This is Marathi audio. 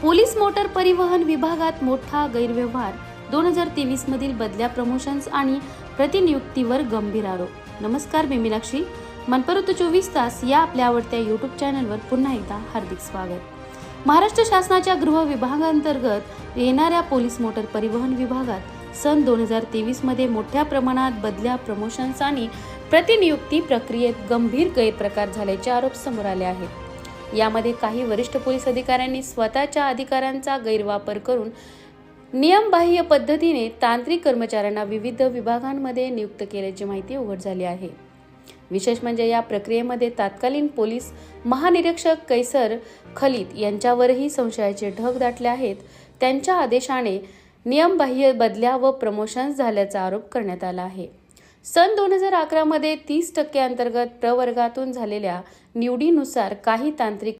पोलीस मोटर परिवहन विभागात मोठा गैरव्यवहार. दोन हजार तेवीस मधील बदल्या प्रमोशन्स आणि प्रतिनियुक्तीवर गंभीर आरोप. नमस्कार मी मीनाक्षी. मनपरत चोवीस तास या आपल्या आवडत्या यूट्यूब चॅनलवर पुन्हा एकदा हार्दिक स्वागत. महाराष्ट्र शासनाच्या गृह विभागांतर्गत येणाऱ्या पोलीस मोटर परिवहन विभागात सन दोन हजार तेवीसमध्ये मोठ्या प्रमाणात बदल्या प्रमोशन्स आणि प्रतिनियुक्ती प्रक्रियेत गंभीर गैरप्रकार झाल्याचे आरोप समोर आले आहेत. यामध्ये काही वरिष्ठ पोलीस अधिकाऱ्यांनी स्वतःच्या अधिकारांचा गैरवापर करून नियमबाह्य पद्धतीने तांत्रिक कर्मचाऱ्यांना विविध विभागांमध्ये नियुक्त केल्याची माहिती उघड झाली आहे. विशेष म्हणजे या प्रक्रियेमध्ये तत्कालीन पोलीस महानिरीक्षक कैसर खलीद यांच्यावरही संशयाचे ढग दाटले आहेत. त्यांच्या आदेशाने नियमबाह्य बदल्या व प्रमोशन्स झाल्याचा आरोप करण्यात आला आहे. सन दोन हजार अकरामध्ये तीस टक्के अंतर्गत प्रवर्गातून झालेल्या निवडीनुसार काही तांत्रिक